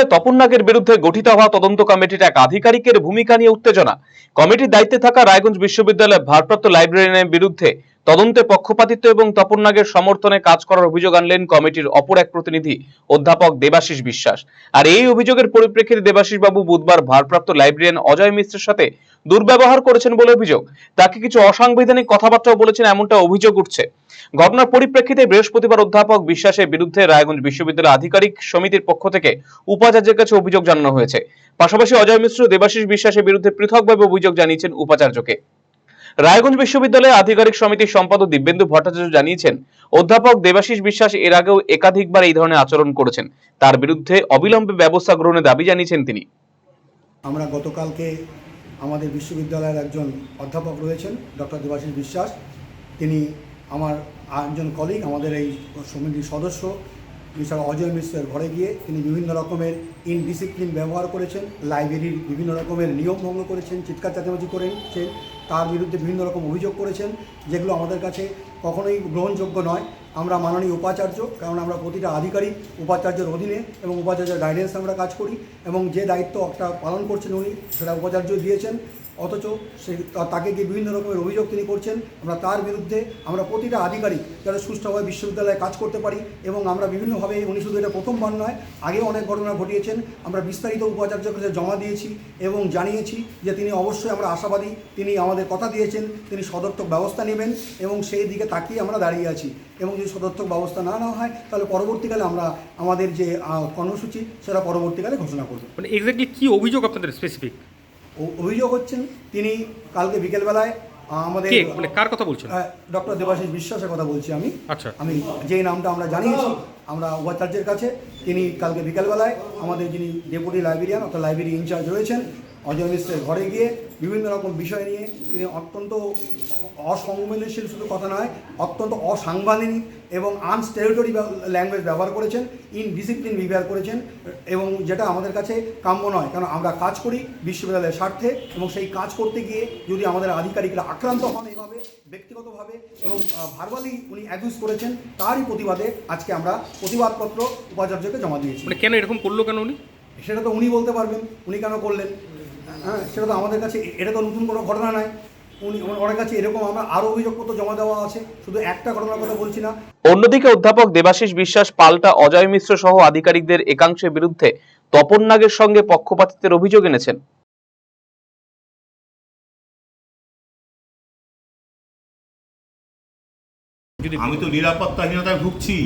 বিশ্ববিদ্যালয়ে তপন নাগের বিরুদ্ধে গঠিত হওয়া তদন্ত কমিটির এক আধিকারিকের ভূমিকা নিয়ে উত্তেজনা। কমিটির দায়িত্বে থাকা রায়গঞ্জ বিশ্ববিদ্যালয়ের ভারপ্রাপ্ত লাইব্রেরিয়ানের বিরুদ্ধে তদন্তে পক্ষপাতিত্ব এবং তপন নাগের সমর্থনে কাজ করার অভিযোগ আনলেন কমিটির অপর এক প্রতিনিধি, অধ্যাপক দেবাশিস বিশ্বাস। আর এই অভিযোগের পরিপ্রেক্ষিতে দেবাশিস বাবু বুধবার ভারপ্রাপ্ত লাইব্রেরিয়ান অজয় মিশ্রের সাথে দুর্ব্যবহার করেছেন বলে অভিযোগ। তাকে কিছু অসাংবিধানিক কথাবার্তাও বলেছেন, এমনটা অভিযোগ উঠছে। ঘটনার পরিপ্রেক্ষিতে বৃহস্পতিবার অধ্যাপক বিশ্বাসের বিরুদ্ধে রায়গঞ্জ বিশ্ববিদ্যালয় আধিকারিক সমিতির পক্ষ থেকে উপাচার্যের কাছে অভিযোগ জানানো হয়েছে। পাশাপাশি অজয় মিশ্র, দেবাশিস বিশ্বাসের বিরুদ্ধে পৃথকভাবে অভিযোগ জানিয়েছেন উপাচার্যকে। রায়গঞ্জ বিশ্ববিদ্যালয়ের আধিকারিক সমিতির সম্পাদক দিব্যেন্দু ভট্টাচার্য জানিয়েছেন, অধ্যাপক দেবাশিস বিশ্বাস এর আগেও একাধিকবার এই ধরনের আচরণ করেছেন। তার বিরুদ্ধে অবিলম্বে ব্যবস্থা গ্রহণের দাবি জানিয়েছেন তিনি। আমরা গতকালকে আমাদের বিশ্ববিদ্যালয়ের একজন অধ্যাপক রয়েছেন, ডক্টর দেবাশিস বিশ্বাস। তিনি আমার একজন কলিগ আমাদের এই সমিতির সদস্য। এছাড়া অজয় মিশ্রের ঘরে গিয়ে তিনি বিভিন্ন রকমের ইনডিসিপ্লিন ব্যবহার করেছেন লাইব্রেরির বিভিন্ন রকমের নিয়ম ভঙ্গ করেছেন, চিৎকার চাচামাচি করেছেন, তার বিরুদ্ধে বিভিন্ন রকম অভিযোগ করেছেন, যেগুলো আমাদের কাছে কখনোই গ্রহণযোগ্য নয়। আমরা মাননীয় উপাচার্য, কারণ আমরা প্রতিটা আধিকারিক উপাচার্যের অধীনে এবং উপাচার্যের গাইডেন্স আমরা কাজ করি এবং যে দায়িত্ব একটা পালন করছেন উনি, সেটা উপাচার্য দিয়েছেন। অথচ সে তাকে গিয়ে বিভিন্ন রকমের অভিযোগ তিনি করছেন। আমরা তার বিরুদ্ধে আমরা প্রতিটা আধিকারিক যারা সুষ্ঠুভাবে বিশ্ববিদ্যালয়ে কাজ করতে পারি এবং আমরা বিভিন্নভাবে উনি শুধু এটা প্রথমবার নয়, আগেও অনেক ঘটনা ঘটিয়েছেন। আমরা বিস্তারিত উপাচার্যের কাছে জমা দিয়েছি এবং জানিয়েছি যে তিনি অবশ্যই আমরা আশাবাদী তিনি আমাদের কথা দিয়েছেন, তিনি সদর্থক ব্যবস্থা নেবেন এবং সেই দিকে তাকিয়ে আমরা দাঁড়িয়ে আছি। এবং যদি সদর্থক ব্যবস্থা না নেওয়া হয়, তাহলে পরবর্তীকালে আমরা আমাদের যে কর্মসূচি, সেটা পরবর্তীকালে ঘোষণা করব। মানে এক্স্যাক্টলি কি অভিযোগ আপনাদের স্পেসিফিক অভিযোগ হচ্ছেন তিনি কালকে বিকেলবেলায় আমাদের মানে কার কথা বলছেন? ডক্টর দেবাশিস বিশ্বাসের কথা বলছি আমি। আচ্ছা। আমি যেই নামটা আমরা জানিয়েছি আমরা উপাচার্যের কাছে তিনি কালকে বিকেলবেলায় আমাদের যিনি ডেপুটি লাইব্রেরিয়ান অর্থাৎ লাইব্রেরি ইনচার্জ রয়েছেন অজয় মিশ্রের ঘরে গিয়ে বিভিন্ন রকম বিষয় নিয়ে তিনি অত্যন্ত অসংবেদনশীল শুধু কথা নয় অত্যন্ত অসাংবিধানিক এবং আনস্টেরিটরি ল্যাঙ্গুয়েজ ব্যবহার করেছেন ইনডিসিপ্লিন বিহেভিয়ার করেছেন এবং যেটা আমাদের কাছে কাম্য নয়। কারণ আমরা কাজ করি বিশ্ববিদ্যালয়ের স্বার্থে এবং সেই কাজ করতে গিয়ে যদি আমাদের আধিকারিকরা আক্রান্ত হন এইভাবে ব্যক্তিগতভাবে এবং ভার্বালি উনি অ্যাবিউজ করেছেন তারই প্রতিবাদে আজকে আমরা প্রতিবাদপত্র উপাচার্যকে জমা দিয়েছি। মানে কেন এরকম করল কেন উনি? সেটা তো উনি বলতে পারবেন উনি কেন করলেন? হ্যাঁ সেটা তো আমাদের কাছে এটা তো নতুন কোনো ঘটনা নয়। উনি ওনার কাছে এরকম আমরা আরও অভিযোগপত্র জমা দেওয়া আছে। শুধু একটা ঘটনার কথা বলছি না। অন্যদিকে অধ্যাপক দেবাশিস বিশ্বাস পাল্টা অজয় মিশ্র সহ আধিকারিকদের একাংশের বিরুদ্ধে তপন নাগের সঙ্গে পক্ষপাতিত্বের অভিযোগ এনেছেন। যদি আমি তো নিরাপত্তাহীনতায় ভুগছি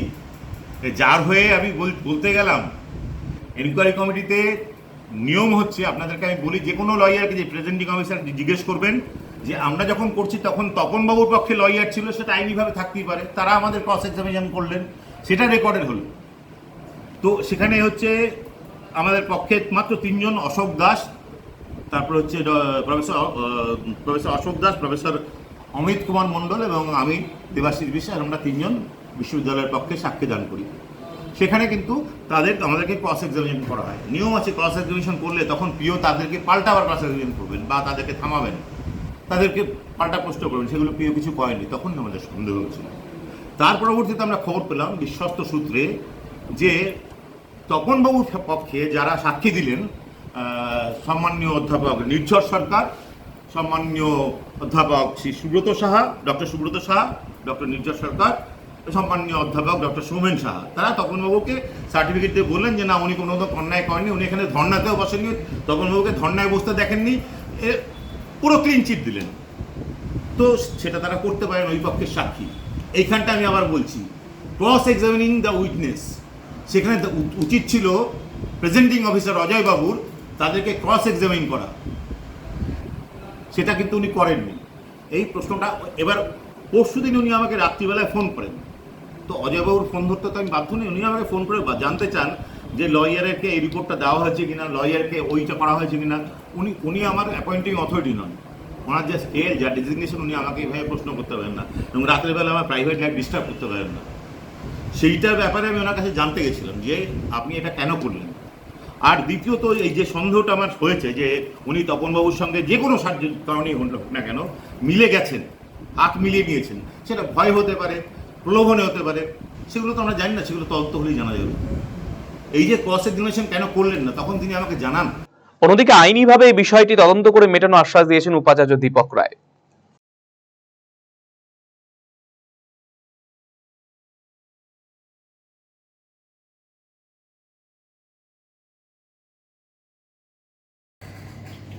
যার হয়ে আমি বল- বলতে গেলাম এনকোয়ারি কমিটিতে নিয়ম হচ্ছে, আপনাদেরকে আমি বলি যে কোনো লয়ারকে যে প্রেজেন্টিং অফিসার জিজ্ঞেস করবেন যে, আমরা যখন করছি তখন তপনবাবুর পক্ষে লয়ার ছিল, সেটা আইনিভাবে থাকতেই পারে। তারা আমাদের ক্রস এক্সামিনেশন করলেন, সেটা রেকর্ডেড হলো। তো সেখানে হচ্ছে আমাদের পক্ষে মাত্র তিনজন অশোক দাস, তারপর হচ্ছে professor professor Ashok Das professor Amit Kumar Mondal এবং আমি দেবাশিস বিশ্বাস, আমরা তিনজন বিশ্ববিদ্যালয়ের পক্ষে সাক্ষী দান করি। সেখানে কিন্তু তাদের, আমাদেরকে ক্রস এক্সামিনেশন করা হয়। নিয়ম আছে ক্রস এক্সামিনেশন করলে তখন পিও তাদেরকে পাল্টা আবার ক্রস এক্সামিনেশন করবেন বা তাদেরকে থামাবেন। তাদেরকে পাল্টা প্রশ্ন করবেন, সেগুলো পিও কিছু করেনি তখন আমাদের সন্দেহ হচ্ছিল তার পরবর্তীতে আমরা খবর পেলাম বিশ্বস্ত সূত্রে যে তপনবাবুর পক্ষে যারা সাক্ষী দিলেন সম্মানীয় অধ্যাপক নির্ঝর সরকার, সম্মানীয় অধ্যাপক শ্রী সুব্রত সাহা, ডক্টর সুব্রত সাহা, ডক্টর নির্ঝর সরকার সম্মানীয় অধ্যাপক ডক্টর সৌমেন সাহা, তারা তপনবাবুকে সার্টিফিকেট দিয়ে বললেন যে, না, উনি কোনো অন্যায় করেননি, উনি এখানে ধর্নাতেও বসেননি। তপনবাবুকে ধর্নায় বসতে দেখেননি, এ পুরো ক্লিন চিট দিলেন। তো সেটা তারা করতে পারেন, ওই পক্ষের সাক্ষী। এইখানটা আমি আবার বলছি ক্রস এক্সামিনিং দ্য উইটনেস সেখানে উচিত ছিল প্রেজেন্টিং অফিসার অজয় বাবুর, তাদেরকে ক্রস এক্সামিন করা। সেটা কিন্তু উনি করেননি। এই প্রশ্নটা এবার পরশু দিন উনি আমাকে রাত্রিবেলায় ফোন করেন। তো অজয়বাবুর ফোন ধরতে তো আমি বাধ্য নেই উনি আমাকে ফোন করে জানতে চান যে লয়ারকে এই রিপোর্টটা দেওয়া হয়েছে কিনা লয়ারকে ওইটা করা হয়েছে কিনা। উনি উনি আমার অ্যাপয়েন্টিং অথরিটি নন। ওনার যে স্কেল যা ডেজিগনেশন উনি আমাকে এইভাবে প্রশ্ন করতে পারেন না। এবং রাত্রেবেলা আমার প্রাইভেট লাইফ ডিস্টার্ব করতে পারেন না। সেইটার ব্যাপারে আমি ওনার কাছে জানতে গেছিলাম যে আপনি এটা কেন করলেন? আর দ্বিতীয়ত এই যে সন্দেহটা আমার হয়েছে যে উনি তপনবাবুর সঙ্গে যে কোনো কারণেই হোক না কেন, মিলে গেছেন, হাত মিলিয়ে নিয়েছেন। সেটা ভয় হতে পারে প্রলোভনে হতে পারে সেগুলো তো আমরা জানি না সেগুলো তদন্ত হলেই জানা যাবে। এই যে ক্রস এক্সামিনেশন কেন করলেন না তখন তিনি আমাকে জানান। অন্যদিকে আইনিভাবে এই বিষয়টি তদন্ত করে মেটানো আশ্বাস দিয়েছেন উপাচার্য দীপক রায়।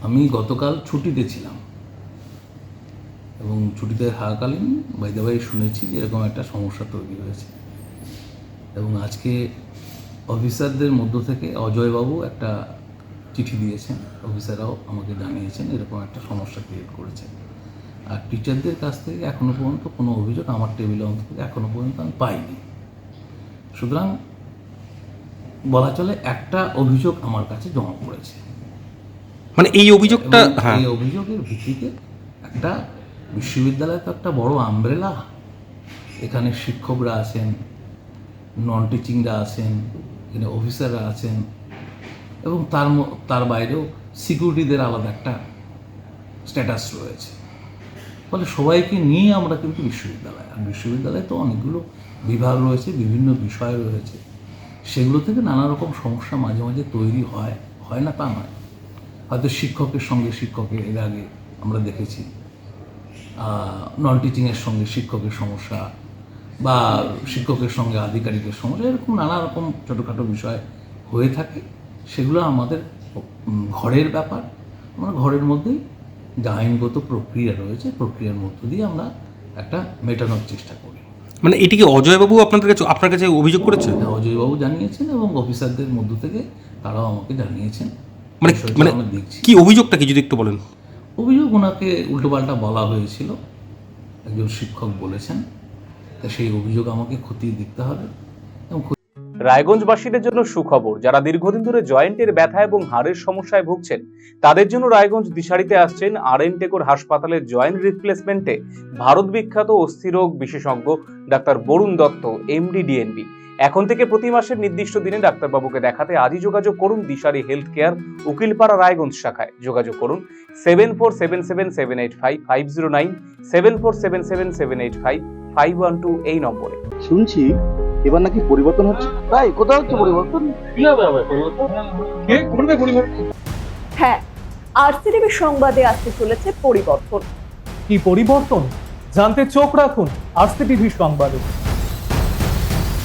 আমি গতকাল ছুটিতে ছিলাম। এবং ছুটিতে থাকাকালীন বাইদাবাই শুনেছি যে এরকম একটা সমস্যা তৈরি হয়েছে। এবং আজকে অফিসারদের মধ্য থেকে অজয়বাবু একটা চিঠি দিয়েছেন। অফিসাররাও আমাকে জানিয়েছেন এরকম একটা সমস্যা ক্রিয়েট করেছে। আর টিচারদের কাছ থেকে এখনও পর্যন্ত কোনো অভিযোগ আমার টেবিলে অন্তত এখনও পর্যন্ত আমি পাইনি। সুতরাং বলা চলে একটা অভিযোগ আমার কাছে জমা পড়েছে। মানে এই অভিযোগটা হ্যাঁ। এই অভিযোগের ভিত্তিতে একটা বিশ্ববিদ্যালয় তো একটা বড় আমব্রেলা এখানে শিক্ষকরা আছেন নন টিচিংরা আছেন, এখানে অফিসাররা আছেন এবং তার তার বাইরেও সিকিউরিটিদের আলাদা একটা স্ট্যাটাস রয়েছে। ফলে সবাইকে নিয়ে আমরা কিন্তু বিশ্ববিদ্যালয়, আর বিশ্ববিদ্যালয়ে তো অনেকগুলো বিভাগ রয়েছে, বিভিন্ন বিষয় রয়েছে। সেগুলো থেকে নানা রকম সমস্যা মাঝে মাঝে তৈরি হয় হয় না তা নয়। হয়তো শিক্ষকের সঙ্গে শিক্ষকের এর আগে আমরা দেখেছি। নন টিচিংয়ের সঙ্গে শিক্ষকের সমস্যা বা শিক্ষকের সঙ্গে আধিকারিকের সমস্যা এরকম নানা রকম ছোটোখাটো বিষয় হয়ে থাকে। সেগুলো আমাদের ঘরের ব্যাপার। আমরা ঘরের মধ্যেই যে আইনগত প্রক্রিয়া রয়েছে প্রক্রিয়ার মধ্য দিয়ে আমরা একটা মেটানোর চেষ্টা করি। মানে এটি কি অজয়বাবু আপনাদের কাছে আপনার কাছে অভিযোগ করেছে? এটা অজয়বাবু জানিয়েছেন এবং অফিসারদের মধ্য থেকে তারাও আমাকে জানিয়েছেন। মানে মানে কি অভিযোগটা কি যদি একটু বলেন? অভিযোগ ওনাকে উল্টোপাল্টা বলা হয়েছিল। একজন শিক্ষক বলেছেন, তা সেই অভিযোগ আমাকে খতিয়ে দেখতে হবে। রায়গঞ্জবাসীদের জন্য সুখবর, যারা দীর্ঘদিন ধরে জয়েন্টের ব্যথা এবং হাড়ের সমস্যায় ভুগছেন, তাদের জন্য রায়গঞ্জ দিশারিতে আসছেন আর এন টেকোর হাসপাতালের জয়েন্ট রিপ্লেসমেন্টে ভারত বিখ্যাত অস্থিরোগ বিশেষজ্ঞ doctor Barun Dutta, MD DNB. এখন থেকে প্রতি মাসের নির্দিষ্ট দিনে ডাক্তারবাবুকে দেখাতে আজই যোগাযোগ করুন দিশারি হেলথ কেয়ার উকিলপাড়া রায়গঞ্জ শাখায়। যোগাযোগ করুন seven four seven seven seven eight five five zero nine seven four seven seven seven eight five five one two এই নম্বরে। শুনছি এবার নাকি পরিবর্তন হচ্ছে? তাই কোথাও হচ্ছে পরিবর্তন? হ্যাঁ আরসিটিভি সংবাদে আসতে চলেছে পরিবর্তন। কি পরিবর্তন? জানতে চোখ রাখুন আরসি টিভি সংবাদে।